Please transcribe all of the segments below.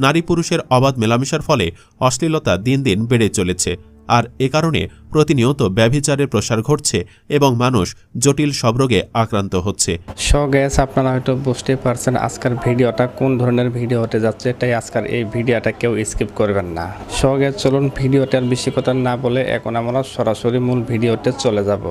নারী পুরুষের অবাধ মেলামেশার ফলে অশ্লীলতা দিন দিন বেড়ে চলেছে। আর এ কারণে প্রতিনিয়ত ব্যভিচারের প্রসার ঘটছে এবং মানুষ জটিল সব রোগে আক্রান্ত হচ্ছে। সো গ্যাস আপনারা হয়তো বুঝতে পারছেন আজকের ভিডিওটা কোন ধরনের ভিডিও হতে যাচ্ছে তাই আজকের এই ভিডিওটা কেউ স্কিপ করবেন না। সো গ্যাস চলুন ভিডিওটার বেশি কথা না বলে এখন আমরা সরাসরি মূল ভিডিওতে চলে যাব।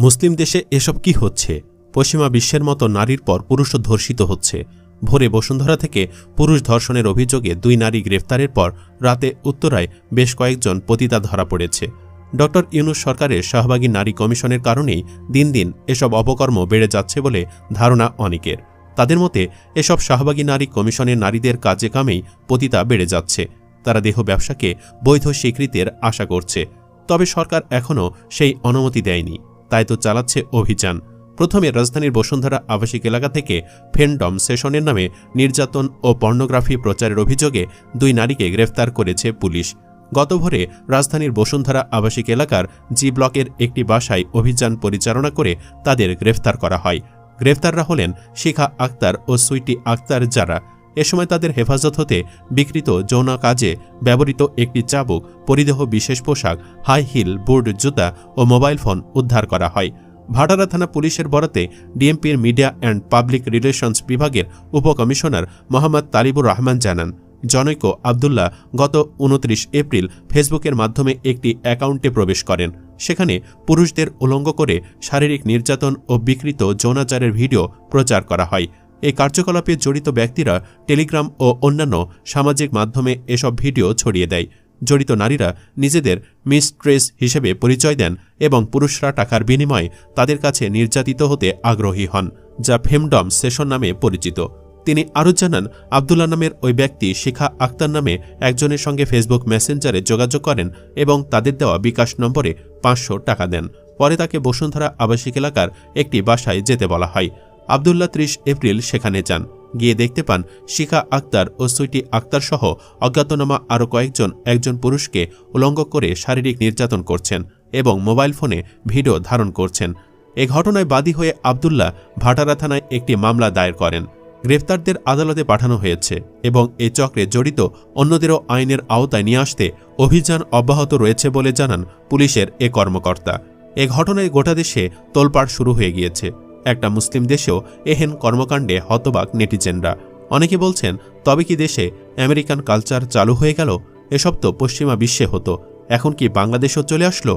মুসলিম দেশে এসব কি হচ্ছে? পশ্চিমা বিশ্বের মতো নারীর পর পুরুষও ধর্ষিত হচ্ছে। ভোরে বসুন্ধরা থেকে পুরুষ ধর্ষণের অভিযোগে দুই নারী গ্রেফতারের পর রাতে উত্তরায় বেশ কয়েকজন পতিতা ধরা পড়েছে। ড. ইউনুস সরকারের শাহবাগী নারী কমিশনের কারণেই দিন দিন এসব অপকর্ম বেড়ে যাচ্ছে বলে ধারণা অনেকের। তাদের মতে, এসব শাহবাগী নারী কমিশনের নারীদের কাজে কামেই পতিতা বেড়ে যাচ্ছে। তারা দেহ ব্যবসাকে বৈধ স্বীকৃতির আশা করছে। তবে সরকার এখনও সেই অনুমতি দেয়নি। তাই তো চালাচ্ছে অভিযান। প্রথমে রাজধানীর বসুন্ধরা আবাসিক এলাকা থেকে ফেন্ডম সেশনের নামে নির্যাতন ও পর্নোগ্রাফি প্রচারের অভিযোগে দুই নারীকে গ্রেফতার করেছে পুলিশ। গত ভোরে রাজধানীর বসুন্ধরা আবাসিক এলাকার জি ব্লকের একটি বাসায় অভিযান পরিচালনা করে তাদের গ্রেফতার করা হয়। গ্রেফতাররা হলেন শিখা আক্তার ও সুইটি আক্তার যারা। এ সময় তাদের হেফাজত হতে বিকৃত যৌন কাজে ব্যবহৃত একটি চাবুক, পরিদেহ বিশেষ পোশাক, হাই হিল, বুট, জুতা ও মোবাইল ফোন উদ্ধার করা হয়। ভাটারা থানা পুলিশের বরাতে ডিএমপির মিডিয়া অ্যান্ড পাবলিক রিলেশনস বিভাগের উপকমিশনার মোহাম্মদ তালিবুর রহমান জানান, জনৈক আবদুল্লাহ গত উনত্রিশ এপ্রিল ফেসবুকের মাধ্যমে একটি অ্যাকাউন্টে প্রবেশ করেন। সেখানে পুরুষদের উলঙ্গ করে শারীরিক নির্যাতন ও বিকৃত যৌনাচারের ভিডিও প্রচার করা হয়। এই কার্যকলাপে জড়িত ব্যক্তিরা টেলিগ্রাম ও অন্যান্য সামাজিক মাধ্যমে এসব ভিডিও ছড়িয়ে দেয়। জড়িত নারীরা নিজেদের মিস্ট্রেস হিসেবে পরিচয় দেন এবং পুরুষরা টাকার বিনিময়ে তাদের কাছে নির্যাতিত হতে আগ্রহী হন, যা ফেমডম সেশন নামে পরিচিত। তিনি আরও জানান আবদুল্লা নামের ওই ব্যক্তি শিখা আক্তার নামে একজনের সঙ্গে ফেসবুক মেসেঞ্জারে যোগাযোগ করেন এবং তাদের দেওয়া বিকাশ নম্বরে পাঁচশো টাকা দেন। পরে তাকে বসুন্ধরা আবাসিক এলাকার একটি বাসায় যেতে বলা হয়। আবদুল্লা ত্রিশ এপ্রিল সেখানে যান। গিয়ে দেখতে পান শিখা আক্তার ও সুইটি আক্তার সহ অজ্ঞাতনামা আরও কয়েকজন একজন পুরুষকে উলঙ্গ করে শারীরিক নির্যাতন করছেন এবং মোবাইল ফোনে ভিডিও ধারণ করছেন। এ ঘটনায় বাদী হয়ে আবদুল্লাহ ভাটারা থানায় একটি মামলা দায়ের করেন। গ্রেফতারদের আদালতে পাঠানো হয়েছে এবং এ চক্রে জড়িত অন্যদেরও আইনের আওতায় নিয়ে আসতে অভিযান অব্যাহত রয়েছে বলে জানান পুলিশের এ কর্মকর্তা। এ ঘটনায় গোটা দেশে তোলপাড় শুরু হয়ে গিয়েছে। একটা মুসলিম দেশেও এহেন কর্মকাণ্ডে হতবাক নেটিজেনরা। অনেকে বলছেন, তবে কি দেশে আমেরিকান কালচার চালু হয়ে গেল? এসব তো পশ্চিমা বিশ্বে হতো। এখন কি বাংলাদেশও চলে আসলো?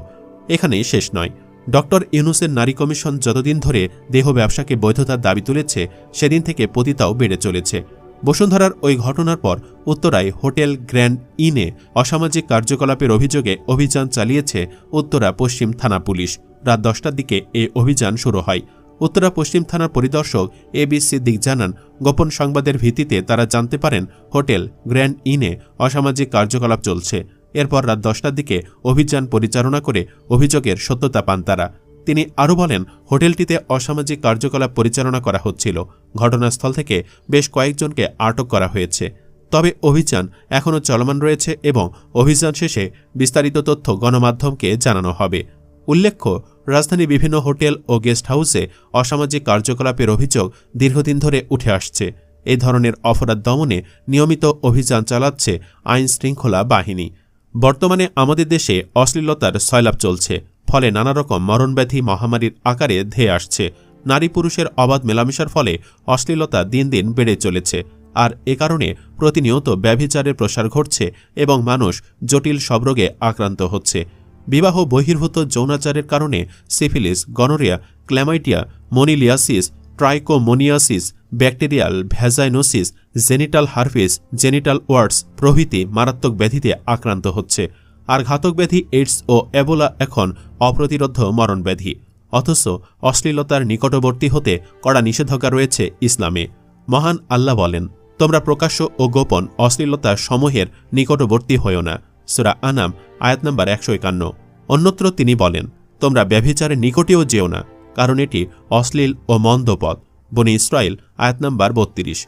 এখানেই শেষ নয়। ডক্টর ইউনুসের নারী কমিশন যতদিন ধরে দেহ ব্যবসাকে বৈধতার দাবি তুলেছে, সেদিন থেকে পতিতাও বেড়ে চলেছে। বসুন্ধরার ওই ঘটনার পর উত্তরায় হোটেল গ্র্যান্ড ইনে অসামাজিক কার্যকলাপের অভিযোগে অভিযান চালিয়েছে উত্তরা পশ্চিম থানা পুলিশ। রাত দশটার দিকে এই অভিযান শুরু হয়। উত্তরা পশ্চিম থানার পরিদর্শক এ বি সিদ্দিক জানান, গোপন সংবাদের ভিত্তিতে তারা জানতে পারেন, হোটেল গ্র্যান্ড ইনে অসামাজিক কার্যকলাপ চলছে। এরপর রাত দশটার দিকে অভিযান পরিচালনা করে অভিযোগের সত্যতা পান তারা। তিনি আরও বলেন, হোটেলটিতে অসামাজিক কার্যকলাপ পরিচালনা করা হচ্ছিল। ঘটনাস্থল থেকে বেশ কয়েকজনকে আটক করা হয়েছে। তবে অভিযান এখনও চলমান রয়েছে এবং অভিযান শেষে বিস্তারিত তথ্য গণমাধ্যমকে জানানো হবে। উল্লেখ্য রাজধানী বিভিন্ন হোটেল ও গেস্ট হাউসে অসামাজিক কার্যকলাপের অভিযোগ দীর্ঘদিন ধরে উঠে আসছে। এই ধরনের অপরাধ দমনে নিয়মিত অভিযান চালাচ্ছে আইন শৃঙ্খলা বাহিনী। বর্তমানে আমাদের দেশে অশ্লীলতার সয়লাভ চলছে, ফলে নানা রকম মরণব্যাধি মহামারীর আকারে ধেয়ে আসছে। নারী পুরুষের অবাধ মেলামেশার ফলে অশ্লীলতা দিন দিন বেড়ে চলেছে। আর এ কারণে প্রতিনিয়ত ব্যভিচারের প্রসার ঘটছে এবং মানুষ জটিল সবরোগে আক্রান্ত হচ্ছে। বিবাহ বহির্ভূত যৌনাচারের কারণে syphilis, gonorrhoea, chlamydia, moniliasis, trichomoniasis, bacterial vaginosis, genital herpes, genital warts প্রভৃতি মারাত্মক ব্যাধিতে আক্রান্ত হচ্ছে। আর ঘাতক ব্যাধি এইডস ও অ্যাবোলা এখন অপ্রতিরোধ মরণ ব্যাধি। অথচ অশ্লীলতার নিকটবর্তী হতে কড়া নিষেধাজ্ঞা রয়েছে ইসলামে। মহান আল্লাহ বলেন, তোমরা প্রকাশ্য ও গোপন অশ্লীলতা সমূহের নিকটবর্তী হও না। সুরা আনাম, আয়াত নম্বর একশো একান্ন। অন্যত্র তিনি বলেন, তোমরা ব্যভিচারের নিকটেও যেও না, কারণ এটি অশ্লীল ও মন্দ পথ। বনি ইসরায়েল আয়াত নম্বর বত্রিশ।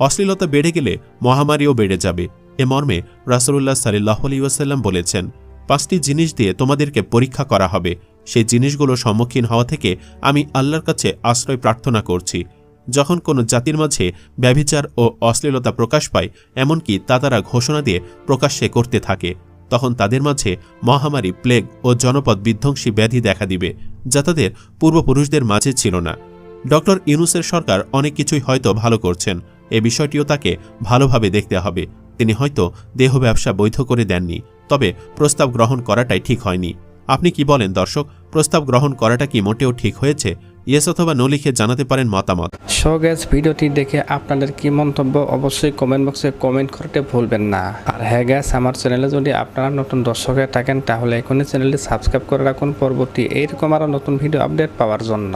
অশ্লীলতা বেড়ে গেলে মহামারীও বেড়ে যাবে। এ মর্মে রাসুল্লাহ সাল্লাহ আলী ওয়াসাল্লাম বলেছেন, পাঁচটি জিনিস দিয়ে তোমাদেরকে পরীক্ষা করা হবে। সেই জিনিসগুলো সম্মুখীন হওয়া থেকে আমি আল্লাহর কাছে আশ্রয় প্রার্থনা করছি। যখন কোনো জাতির মাঝে ব্যভিচার ও অশ্লীলতা প্রকাশ পায়, এমনকি তা তারা ঘোষণা দিয়ে প্রকাশ্যে করতে থাকে। তখন তাদের মাঝে মহামারী, প্লেগ ও জনপদ বিধ্বংসী ব্যাধি দেখা দিবে, যা তাদের পূর্বপুরুষদের মাঝে ছিল না। ডক্টর ইউনুসের সরকার অনেক কিছুই হয়তো ভালো করছেন, এ বিষয়টিও তাকে ভালোভাবে দেখতে হবে। তিনি হয়তো দেহ ব্যবসা বৈধ করে দেননি, তবে প্রস্তাব গ্রহণ করাটাই ঠিক হয়নি। আপনি কি বলেন দর্শক, প্রস্তাব গ্রহণ করাটা কি মোটেও ঠিক হয়েছে? ইয়েস অথবা নো লিখে জানাতে পারেন মতামত। সো গ্যাস ভিডিওটি দেখে আপনাদের কি মন্তব্য অবশ্যই কমেন্ট বক্সে কমেন্ট করতে ভুলবেন না। আর হ্যাঁ গ্যাস আমার চ্যানেলে যদি আপনারা নতুন দর্শক হয়ে থাকেন, তাহলে এখনই চ্যানেলটি সাবস্ক্রাইব করে রাখুন। পরবর্তী এইরকম আরও নতুন ভিডিও আপডেট পাওয়ার জন্য।